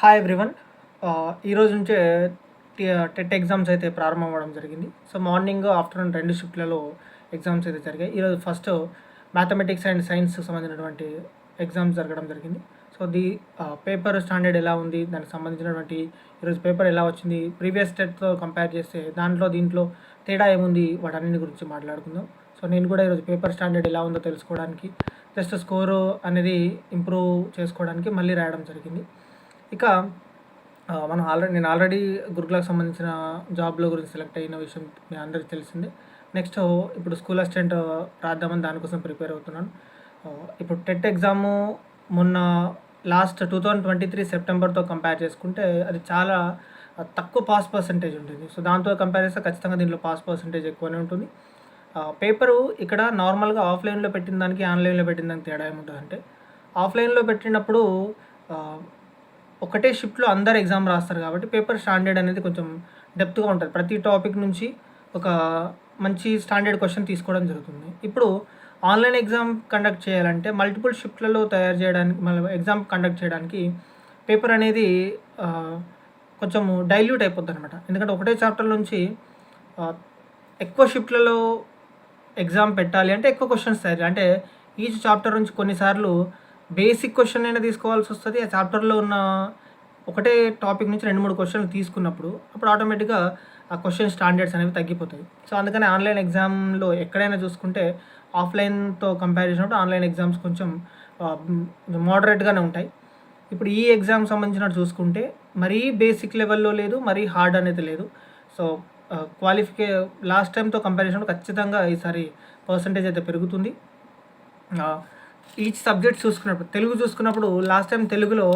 Hi everyone ఈరోజు నుంచే TET exams అయితే ప్రారంభం అవ్వడం జరిగింది. సో మార్నింగ్ ఆఫ్టర్నూన్ రెండు షిఫ్ట్లలో ఎగ్జామ్స్ అయితే జరిగాయి. ఈరోజు ఫస్ట్ మ్యాథమెటిక్స్ అండ్ సైన్స్ సంబంధించినటువంటి ఎగ్జామ్స్ జరగడం జరిగింది. సో ది పేపర్ స్టాండర్డ్ ఎలా ఉంది? దానికి సంబంధించినటువంటి ఈరోజు పేపర్ ఎలా వచ్చింది? ప్రీవియస్ టెట్తో కంపేర్ చేస్తే దాంట్లో దీంట్లో తేడా ఏముంది? వాటన్నిటి గురించి మాట్లాడుకుందాం. సో నేను కూడా ఈరోజు పేపర్ స్టాండర్డ్ ఎలా ఉందో తెలుసుకోవడానికి జస్ట్ స్కోరు అనేది ఇంప్రూవ్ చేసుకోవడానికి మళ్ళీ రాయడం జరిగింది. ఇక మనం ఆల్రెడీ నేను ఆల్రెడీ గురుకులకు సంబంధించిన జాబ్ల గురించి సెలెక్ట్ అయిన విషయం మీ అందరికీ తెలిసిందే. నెక్స్ట్ ఇప్పుడు స్కూల్ అసిస్టెంట్ రాద్దామని దానికోసం ప్రిపేర్ అవుతున్నాను. ఇప్పుడు టెట్ ఎగ్జాము మొన్న last two thousand twenty three సెప్టెంబర్తో compare చేసుకుంటే అది చాలా తక్కువ పాస్ పర్సంటేజ్ ఉంటుంది. సో దాంతో కంపేర్ చేస్తే ఖచ్చితంగా దీంట్లో పాస్ పర్సంటేజ్ ఎక్కువనే ఉంటుంది. పేపరు ఇక్కడ నార్మల్గా ఆఫ్లైన్లో పెట్టిన దానికి ఆన్లైన్లో పెట్టిన దానికి తేడా ఏముంటుందంటే ఆఫ్లైన్లో పెట్టినప్పుడు ఒకటే షిఫ్ట్లో అందరు ఎగ్జామ్ రాస్తారు కాబట్టి పేపర్ స్టాండర్డ్ అనేది కొంచెం డెప్త్గా ఉంటుంది. ప్రతి టాపిక్ నుంచి ఒక మంచి స్టాండర్డ్ క్వశ్చన్ తీసుకోవడం జరుగుతుంది. ఇప్పుడు ఆన్లైన్ ఎగ్జామ్ కండక్ట్ చేయాలంటే మల్టిపుల్ షిఫ్ట్లలో తయారు చేయడానికి మళ్ళీ ఎగ్జామ్ కండక్ట్ చేయడానికి పేపర్ అనేది కొంచెం డైల్యూట్ అయిపోద్ది అనమాట ఎందుకంటే ఒకటే చాప్టర్ నుంచి ఎక్కువ షిఫ్ట్లలో ఎగ్జామ్ పెట్టాలి అంటే ఎక్కువ క్వశ్చన్స్ తయారు అంటే ఈచ్ చాప్టర్ నుంచి కొన్నిసార్లు బేసిక్ క్వశ్చన్ అయినా తీసుకోవాల్సి వస్తుంది. ఆ చాప్టర్లో ఉన్న ఒకటే టాపిక్ నుంచి రెండు మూడు క్వశ్చన్లు తీసుకున్నప్పుడు అప్పుడు ఆటోమేటిక్గా ఆ క్వశ్చన్ స్టాండర్డ్స్ అనేవి తగ్గిపోతాయి. సో అందుకని ఆన్లైన్ ఎగ్జామ్లో ఎక్కడైనా చూసుకుంటే ఆఫ్లైన్తో కంపేర్ చేసినప్పుడు ఆన్లైన్ ఎగ్జామ్స్ కొంచెం మోడరేట్గానే ఉంటాయి. ఇప్పుడు ఈ ఎగ్జామ్ సంబంధించినట్టు చూసుకుంటే మరీ బేసిక్ లెవెల్లో లేదు మరీ హార్డ్ అనేది లేదు. సో క్వాలిఫికే లాస్ట్ టైంతో కంపేర్ చేసినప్పుడు ఖచ్చితంగా ఈసారి పర్సంటేజ్ అయితే పెరుగుతుంది. ఈచ్ సబ్జెక్ట్ చూసుకున్నప్పుడు తెలుగు చూసుకున్నప్పుడు లాస్ట్ టైం తెలుగులో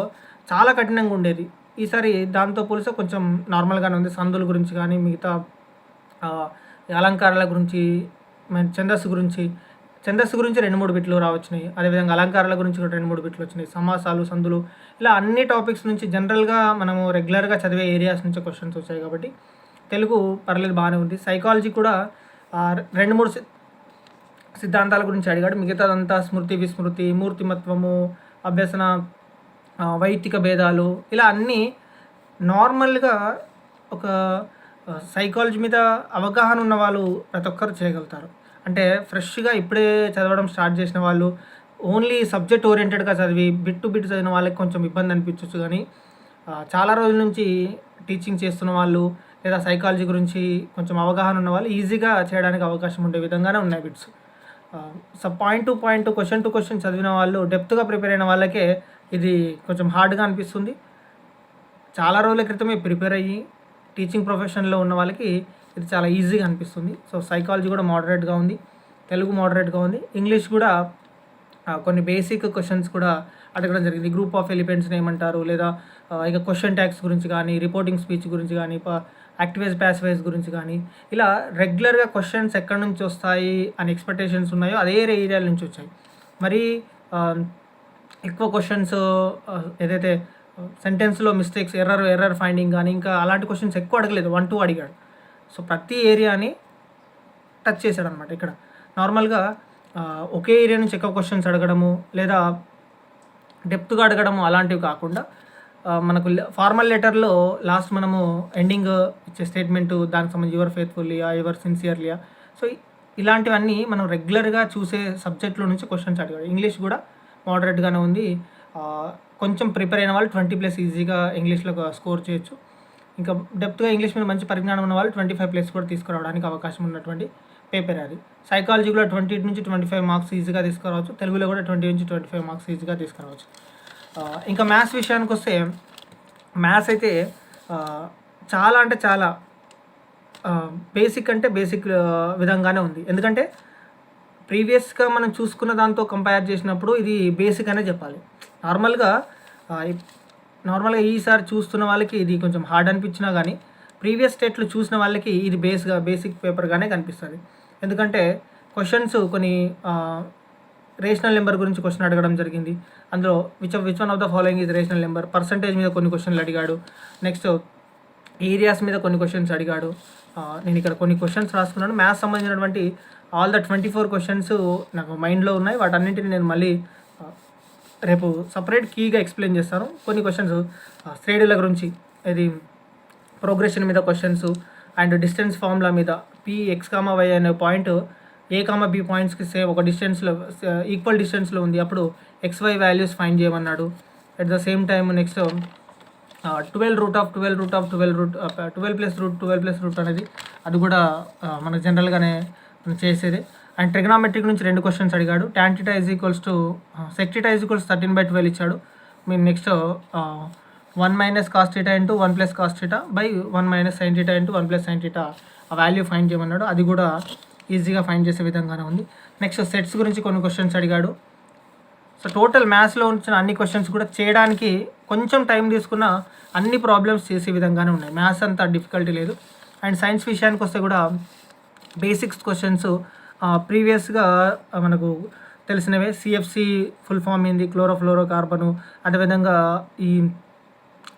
చాలా కఠినంగా ఉండేది. ఈసారి దాంతో పోలిస్తే కొంచెం నార్మల్గానే ఉంది. సందుల గురించి కానీ మిగతా అలంకారాల గురించి ఛందస్సు గురించి ఛందస్సు గురించి రెండు మూడు బిట్లు రావచ్చినాయి. అదేవిధంగా అలంకారాల గురించి కూడా రెండు మూడు బిట్లు వచ్చినాయి. సమాసాలు సందులు ఇలా అన్ని టాపిక్స్ నుంచి జనరల్గా మనము రెగ్యులర్గా చదివే ఏరియాస్ నుంచి క్వశ్చన్స్ వచ్చాయి కాబట్టి తెలుగు పర్లేదు బాగానే ఉంది. సైకాలజీ కూడా రెండు మూడు సి- సిద్ధాంతాల గురించి అడిగాడు. మిగతాదంతా స్మృతి విస్మృతి మూర్తిమత్వము అభ్యసన ఆ, వైదిక భేదాలు ఇలా అన్నీ నార్మల్గా ఒక సైకాలజీ మీద అవగాహన ఉన్న వాళ్ళు ప్రతి ఒక్కరు చేయగలుగుతారు. అంటే ఫ్రెష్గా ఇప్పుడే చదవడం స్టార్ట్ చేసిన వాళ్ళు ఓన్లీ సబ్జెక్ట్ ఓరియంటెడ్గా చదివి బిట్ టు బిట్ చదివిన వాళ్ళకి కొంచెం ఇబ్బంది అనిపించవచ్చు కానీ చాలా రోజుల నుంచి టీచింగ్ చేస్తున్న వాళ్ళు లేదా సైకాలజీ గురించి కొంచెం అవగాహన ఉన్న వాళ్ళు ఈజీగా చేయడానికి అవకాశం ఉండే విధంగానే ఉన్నాయి bits. So point to point question to question చదివిన వాళ్ళు డెప్త్గా ప్రిపేర్ అయిన వాళ్ళకే ఇది కొంచెం హార్డ్గా అనిపిస్తుంది. చాలా రోజుల క్రితమే ప్రిపేర్ అయ్యి టీచింగ్ ప్రొఫెషన్లో ఉన్న వాళ్ళకి ఇది చాలా ఈజీగా అనిపిస్తుంది. సో సైకాలజీ కూడా మోడరేట్గా ఉంది. తెలుగు మోడరేట్గా ఉంది. ఇంగ్లీష్ కూడా కొన్ని బేసిక్ క్వశ్చన్స్ కూడా అడగడం జరిగింది. గ్రూప్ ఆఫ్ ఎలిమెంట్స్ని ఏమంటారు? లేదా ఇక క్వశ్చన్ ట్యాక్స్ గురించి కానీ రిపోర్టింగ్ స్పీచ్ గురించి కానీ యాక్టివేజ్ ప్యాసివైజ్ గురించి కానీ ఇలా రెగ్యులర్గా క్వశ్చన్స్ ఎక్కడి నుంచి వస్తాయి అని ఎక్స్పెక్టేషన్స్ ఉన్నాయో అదే ఏరియాల నుంచి వచ్చాయి. మరి ఎక్కువ క్వశ్చన్స్ ఏదైతే సెంటెన్స్లో మిస్టేక్స్ ఎర్రర్ ఎర్రర్ ఫైండింగ్ కానీ ఇంకా అలాంటి క్వశ్చన్స్ ఎక్కువ అడగలేదు. వన్ టూ అడిగాడు. సో ప్రతి ఏరియాని టచ్ చేశాడు అనమాట ఇక్కడ నార్మల్గా ఒకే ఏరియా నుంచి ఎక్కువ క్వశ్చన్స్ అడగడము లేదా డెప్త్గా అడగడము అలాంటివి కాకుండా మనకు ఫార్మల్ లెటర్లో లాస్ట్ మనము ఎండింగ్ ఇచ్చే స్టేట్మెంట్ దానికి సంబంధించి యువర్ ఫేత్ఫుల్లియా యువర్ సిన్సియర్లియా సో ఇలాంటివన్నీ మనం రెగ్యులర్గా చూసే సబ్జెక్ట్లో నుంచి క్వశ్చన్స్ అడిగాడు. ఇంగ్లీష్ కూడా మోడరేట్గానే ఉంది. కొంచెం ప్రిపేర్ అయిన వాళ్ళు ట్వంటీ ప్లస్ ఈజీగా ఇంగ్లీష్లో స్కోర్ చేయొచ్చు. ఇంకా డెప్త్గా ఇంగ్లీష్ మీద మంచి పరిజ్ఞానం ఉన్న వాళ్ళు ట్వంటీ ఫైవ్ ప్లస్ కూడా తీసుకురావడానికి అవకాశం ఉన్నటువంటి పేపర్ అది. సైకాలజీ కూడా ట్వంటీ నుంచి ట్వంటీ ఫైవ్ మార్క్స్ ఈజీగా తీసుకురావచ్చు. తెలుగులో కూడా ట్వంటీ నుంచి ట్వంటీ ఫైవ్ మార్క్స్ ఈజీగా తీసుకురావచ్చు. ఇంకా మ్యాథ్స్ విషయానికి వస్తే మ్యాథ్స్ అయితే చాలా అంటే చాలా బేసిక్ అంటే బేసిక్ విధంగానే ఉంది. ఎందుకంటే ప్రీవియస్గా మనం చూసుకున్న దాంతో కంపేర్ చేసినప్పుడు ఇది బేసిక్ అనే చెప్పాలి. నార్మల్గా నార్మల్గా ఈసారి చూస్తున్న వాళ్ళకి ఇది కొంచెం హార్డ్ అనిపించినా కానీ ప్రీవియస్ స్టేట్లు చూసిన వాళ్ళకి ఇది బేస్గా బేసిక్ పేపర్గానే కనిపిస్తుంది. ఎందుకంటే క్వశ్చన్స్ కొన్ని రేషనల్ నెంబర్ గురించి క్వశ్చన్ అడగడం జరిగింది. అందులో which which one of the following ఇది రేషనల్ నెంబర్ పర్సంటేజ్ మీద కొన్ని క్వశ్చన్లు అడిగాడు. నెక్స్ట్ ఏరియాస్ మీద కొన్ని క్వశ్చన్స్ అడిగాడు. నేను ఇక్కడ కొన్ని క్వశ్చన్స్ రాసుకున్నాను. మ్యాథ్స్ సంబంధించినటువంటి all the twenty four questions నాకు మైండ్లో ఉన్నాయి. వాటన్నింటిని నేను మళ్ళీ రేపు సపరేట్ కీగా ఎక్స్ప్లెయిన్ చేస్తాను. కొన్ని క్వశ్చన్స్ శ్రేణుల గురించి ఇది ప్రోగ్రెషన్ మీద క్వశ్చన్స్ అండ్ డిస్టెన్స్ ఫార్ములా మీద పి ఎక్స్ కామా వై అనే పాయింట్ ఏ కామా బి పాయింట్స్కి సేమ్ ఒక డిస్టెన్స్లో ఈక్వల్ డిస్టెన్స్లో ఉంది. అప్పుడు ఎక్స్ వై వాల్యూస్ ఫైండ్ చేయమన్నాడు. At the same time next twelve root of twelve root of twelve root twelve plus root twelve plus root అనేది అది కూడా మనకు జనరల్గానే చేసేది. అండ్ ట్రిగ్నామెట్రిక్ నుంచి రెండు క్వశ్చన్స్ అడిగాడు. Tan theta is equals to sec theta is equals thirteen by twelve ఇచ్చాడు. మీరు next one minus cos theta into one plus cos theta by one minus sine theta into one plus sine theta ఆ value find చేయమన్నాడు. అది కూడా ఈజీగా find చేసే విధంగానే ఉంది. నెక్స్ట్ సెట్స్ గురించి కొన్ని క్వశ్చన్స్ అడిగాడు. సో టోటల్ మ్యాథ్స్లో ఉంచిన అన్ని క్వశ్చన్స్ కూడా చేయడానికి కొంచెం టైం తీసుకున్న అన్ని ప్రాబ్లమ్స్ చేసే విధంగానే ఉన్నాయి. మ్యాథ్స్ అంత డిఫికల్టీ లేదు. అండ్ సైన్స్ విషయానికి వస్తే కూడా బేసిక్స్ క్వశ్చన్స్ ప్రీవియస్గా మనకు తెలిసినవే సిఎఫ్సి ఫుల్ ఫామ్ ఏంది క్లోరోఫ్లోరో కార్బను అదేవిధంగా ఈ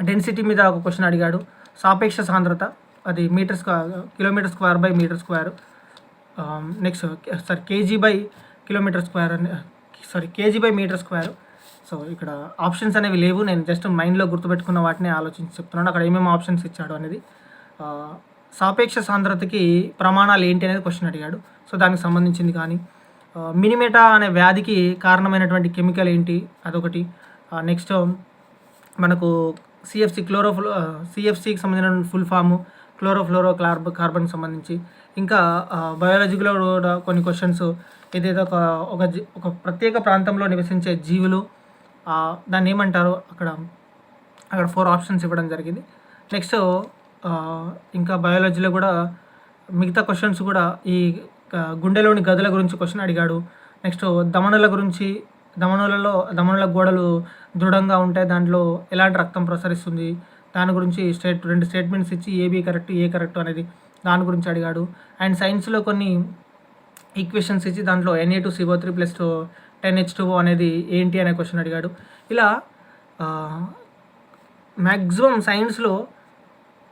డెన్సిటీ మీద ఒక క్వశ్చన్ అడిగాడు. సాపేక్ష సాంద్రత అది metre square kilometre square by metre square next sorry KG by kilometre square అని sorry KG by metre square so ఇక్కడ ఆప్షన్స్ అనేవి లేవు. నేను జస్ట్ మైండ్లో గుర్తుపెట్టుకున్న వాటిని ఆలోచించి చెప్తున్నాను. అక్కడ ఏమేమి ఆప్షన్స్ ఇచ్చాడు అనేది. సాపేక్ష సాంద్రతకి ప్రమాణాలు ఏంటి అనేది క్వశ్చన్ అడిగాడు. సో దానికి సంబంధించింది కానీ మినిమేటా అనే వ్యాధికి కారణమైనటువంటి కెమికల్ ఏంటి అదొకటి. నెక్స్ట్ మనకు సిఎఫ్సి క్లోరోఫ్లో సిఎఫ్సికి సంబంధించిన ఫుల్ ఫాము క్లోరోఫ్లోరో కార్బ కార్బన్కి సంబంధించి. ఇంకా బయాలజీలో కూడా కొన్ని క్వశ్చన్స్ ఏదైతే ఒక ఒక జీ- ఒక ప్రత్యేక ప్రాంతంలో నివసించే జీవులు దాన్ని ఏమంటారు? అక్కడ అక్కడ ఫోర్ ఆప్షన్స్ ఇవ్వడం జరిగింది. నెక్స్ట్ ఇంకా బయాలజీలో కూడా మిగతా క్వశ్చన్స్ కూడా ఈ గుండెలోని గదుల గురించి క్వశ్చన్ అడిగాడు. నెక్స్ట్ దమనుల గురించి దమనులలో దమనుల గోడలు దృఢంగా ఉంటాయి దాంట్లో ఎలాంటి రక్తం ప్రసరిస్తుంది? దాని గురించి స్టేట్ రెండు స్టేట్మెంట్స్ ఇచ్చి ఏబి కరెక్ట్ ఏ కరెక్ట్ అనేది దాని గురించి అడిగాడు. అండ్ సైన్స్లో కొన్ని ఈక్వేషన్స్ ఇచ్చి దాంట్లో NA two CO three plus ten H two అనేది ఏంటి అనే క్వశ్చన్ అడిగాడు. ఇలా మ్యాక్సిమం సైన్స్లో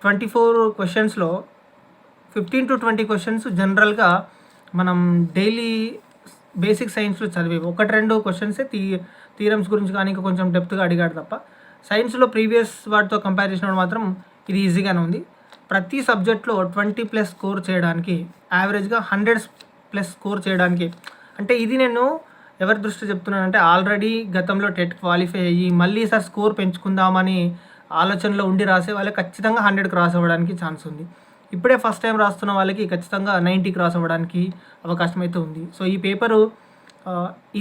ట్వంటీ ఫోర్ క్వశ్చన్స్లో ఫిఫ్టీన్ టు ట్వంటీ క్వశ్చన్స్ జనరల్గా మనం డైలీ బేసిక్ సైన్స్లో చదివేవి. ఒకటి రెండు క్వశ్చన్సే తీ థీరమ్స్ గురించి కానీ ఇంకా కొంచెం డెప్త్గా అడిగాడు తప్ప. సైన్స్లో ప్రీవియస్ వాటితో కంపేర్ చేసినప్పుడు మాత్రం ఇది ఈజీగానే ఉంది. ప్రతి సబ్జెక్ట్లో ట్వంటీ ప్లస్ స్కోర్ చేయడానికి యావరేజ్గా హండ్రెడ్ ప్లస్ స్కోర్ చేయడానికి అంటే ఇది నేను ఎవరి దృష్టి చెప్తున్నానంటే ఆల్రెడీ గతంలో టెట్ క్వాలిఫై అయ్యి మళ్ళీ సార్ స్కోర్ పెంచుకుందామని ఆలోచనలో ఉండి రాసే వాళ్ళకి ఖచ్చితంగా హండ్రెడ్ క్రాస్ అవ్వడానికి ఛాన్స్ ఉంది. ఇప్పుడే ఫస్ట్ టైం రాస్తున్న వాళ్ళకి ఖచ్చితంగా నైంటీ క్రాస్ అవ్వడానికి అవకాశం అయితే ఉంది. సో ఈ పేపరు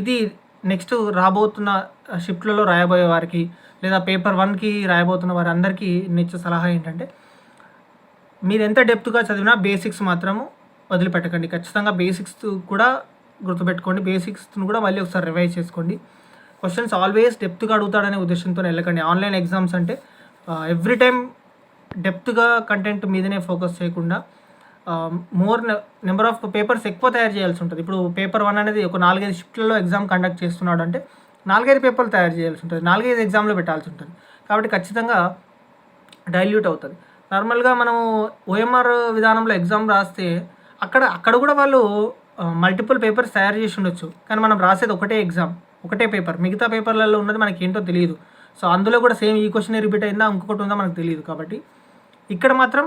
ఇది నెక్స్ట్ రాబోతున్న షిఫ్ట్లలో రాయబోయే వారికి లేదా పేపర్ వన్కి రాయబోతున్న వారి అందరికీ నేను సలహా ఏంటంటే మీరు ఎంత డెప్త్గా చదివినా బేసిక్స్ మాత్రము వదిలిపెట్టకండి. ఖచ్చితంగా బేసిక్స్ కూడా గుర్తుపెట్టుకోండి. బేసిక్స్ను కూడా మళ్ళీ ఒకసారి రివైజ్ చేసుకోండి. క్వశ్చన్స్ ఆల్వేస్ డెప్త్గా అడుగుతాడనే ఉద్దేశంతో వెళ్ళకండి. ఆన్లైన్ ఎగ్జామ్స్ అంటే ఎవ్రీ టైం డెప్త్గా కంటెంట్ మీదనే ఫోకస్ చేయకుండా మోర్ నెంబర్ ఆఫ్ పేపర్స్ ఎక్కువ తయారు చేయాల్సి ఉంటుంది. ఇప్పుడు పేపర్ వన్ అనేది ఒక నాలుగైదు షిఫ్ట్లలో ఎగ్జామ్ కండక్ట్ చేస్తున్నాడు అంటే నాలుగైదు పేపర్లు తయారు చేయాల్సి ఉంటుంది. నాలుగైదు ఎగ్జామ్లో పెట్టాల్సి ఉంటుంది. కాబట్టి ఖచ్చితంగా డైల్యూట్ అవుతుంది. నార్మల్గా మనము ఓఎంఆర్ విధానంలో ఎగ్జామ్ రాస్తే అక్కడ అక్కడ కూడా వాళ్ళు మల్టిపుల్ పేపర్స్ తయారు చేసి ఉండొచ్చు. కానీ మనం రాసేది ఒకటే ఎగ్జామ్ ఒకటే పేపర్ మిగతా పేపర్లలో ఉన్నది మనకి ఏంటో తెలియదు సో అందులో కూడా సేమ్ ఈ క్వశ్చన్ రిపీట్ అయిందా? ఇంకొకటి ఉందా? మనకు తెలియదు కాబట్టి. ఇక్కడ మాత్రం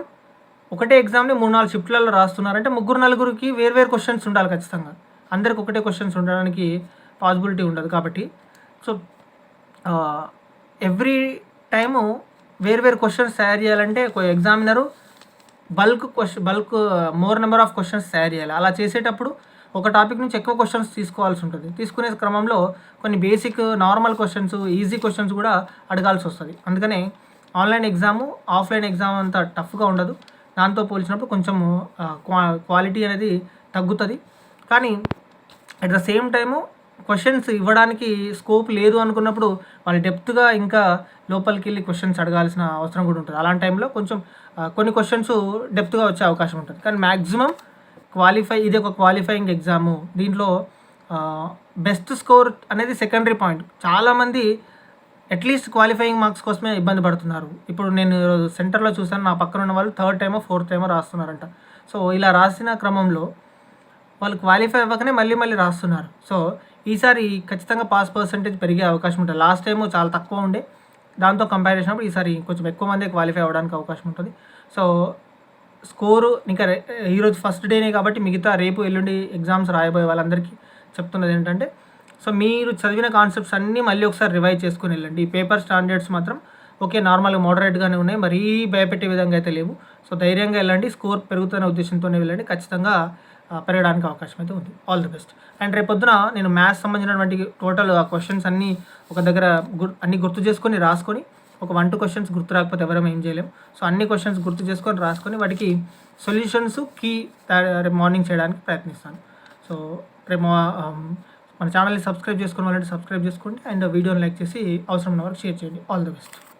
ఒకటే ఎగ్జామ్ని మూడు నాలుగు షిఫ్ట్లలో రాస్తున్నారంటే ముగ్గురు నలుగురికి వేరు వేరు క్వశ్చన్స్ ఉండాలి ఖచ్చితంగా. అందరికి ఒకటే క్వశ్చన్స్ ఉండడానికి పాసిబిలిటీ ఉండదు కాబట్టి. సో ఎవ్రీ టైము వేరు వేరు క్వశ్చన్స్ తయారు చేయాలంటే ఒక examiner bulk question bulk more number of questions తయారు చేయాలి. అలా చేసేటప్పుడు ఒక టాపిక్ నుంచి ఎక్కువ క్వశ్చన్స్ తీసుకోవాల్సి ఉంటుంది. తీసుకునే క్రమంలో కొన్ని basic normal questions easy questions కూడా అడగాల్సి వస్తుంది. అందుకనే ఆన్లైన్ ఎగ్జాము ఆఫ్లైన్ ఎగ్జామ్ అంత టఫ్గా ఉండదు. దాంతో పోల్చినప్పుడు కొంచెం క్వాలిటీ అనేది తగ్గుతుంది. కానీ at the same time questions ఇవ్వడానికి స్కోప్ లేదు అనుకున్నప్పుడు వాళ్ళు డెప్త్గా ఇంకా లోపలికి వెళ్ళి క్వశ్చన్స్ అడగాల్సిన అవసరం కూడా ఉంటుంది. అలాంటి టైంలో కొంచెం కొన్ని క్వశ్చన్స్ డెప్త్గా వచ్చే అవకాశం ఉంటుంది. కానీ మ్యాక్సిమం క్వాలిఫై ఇది ఒక క్వాలిఫైయింగ్ ఎగ్జాము. దీంట్లో బెస్ట్ స్కోర్ అనేది సెకండరీ పాయింట్. చాలామంది అట్లీస్ట్ క్వాలిఫైయింగ్ మార్క్స్ కోసమే ఇబ్బంది పడుతున్నారు. ఇప్పుడు నేను సెంటర్లో చూసాను నా పక్కన ఉన్న వాళ్ళు థర్డ్ టైమో ఫోర్త్ టైమో రాస్తున్నారంట. సో ఇలా రాసిన క్రమంలో వాళ్ళు క్వాలిఫై అవ్వకనే మళ్ళీ మళ్ళీ రాస్తున్నారు. సో ఈసారి ఖచ్చితంగా పాస్ పర్సంటేజ్ పెరిగే అవకాశం ఉంటుంది. లాస్ట్ టైం చాలా తక్కువ ఉండే. దాంతో కంపేర్ చేసినప్పుడు ఈసారి కొంచెం ఎక్కువ మంది క్వాలిఫై అవ్వడానికి అవకాశం ఉంటుంది. సో స్కోరు ఇంకా ఈరోజు ఫస్ట్ డేనే కాబట్టి మిగతా రేపు ఎల్లుండి ఎగ్జామ్స్ రాయబోయే వాళ్ళందరికీ చెప్తున్నది ఏంటంటే సో మీరు చదివిన కాన్సెప్ట్స్ అన్నీ మళ్ళీ ఒకసారి రివైజ్ చేసుకుని వెళ్ళండి. ఈ పేపర్ స్టాండర్డ్స్ మాత్రం ఓకే నార్మల్గా మోడరేట్గానే ఉన్నాయి మరీ భయపెట్టే విధంగా అయితే లేవు. సో ధైర్యంగా వెళ్ళండి స్కోర్ పెరుగుతున్న ఉద్దేశంతోనే వెళ్ళండి. ఖచ్చితంగా పెరగడానికి అవకాశం అయితే ఉంది. ఆల్ ది బెస్ట్ అండ్ రేపొద్దున నేను మ్యాథ్స్ సంబంధించినటువంటి టోటల్ ఆ క్వశ్చన్స్ అన్నీ ఒక దగ్గర గుర్ అన్ని గుర్తు చేసుకొని రాసుకొని ఒక వన్ టూ క్వశ్చన్స్ గుర్తు రాకపోతే ఎవరం ఏం చేయలేం. సో అన్ని క్వశ్చన్స్ గుర్తు చేసుకొని రాసుకొని వాటికి సొల్యూషన్స్ కీ రేపు మార్నింగ్ చేయడానికి ప్రయత్నిస్తాను. సో రేపు మా- మన ఛానల్ని సబ్స్క్రైబ్ చేసుకోవాలి సబ్స్క్రైబ్ చేసుకోండి. అండ్ వీడియోని లైక్ చేసి అవసరం ఉన్న వరకు షేర్ చేయండి. All the best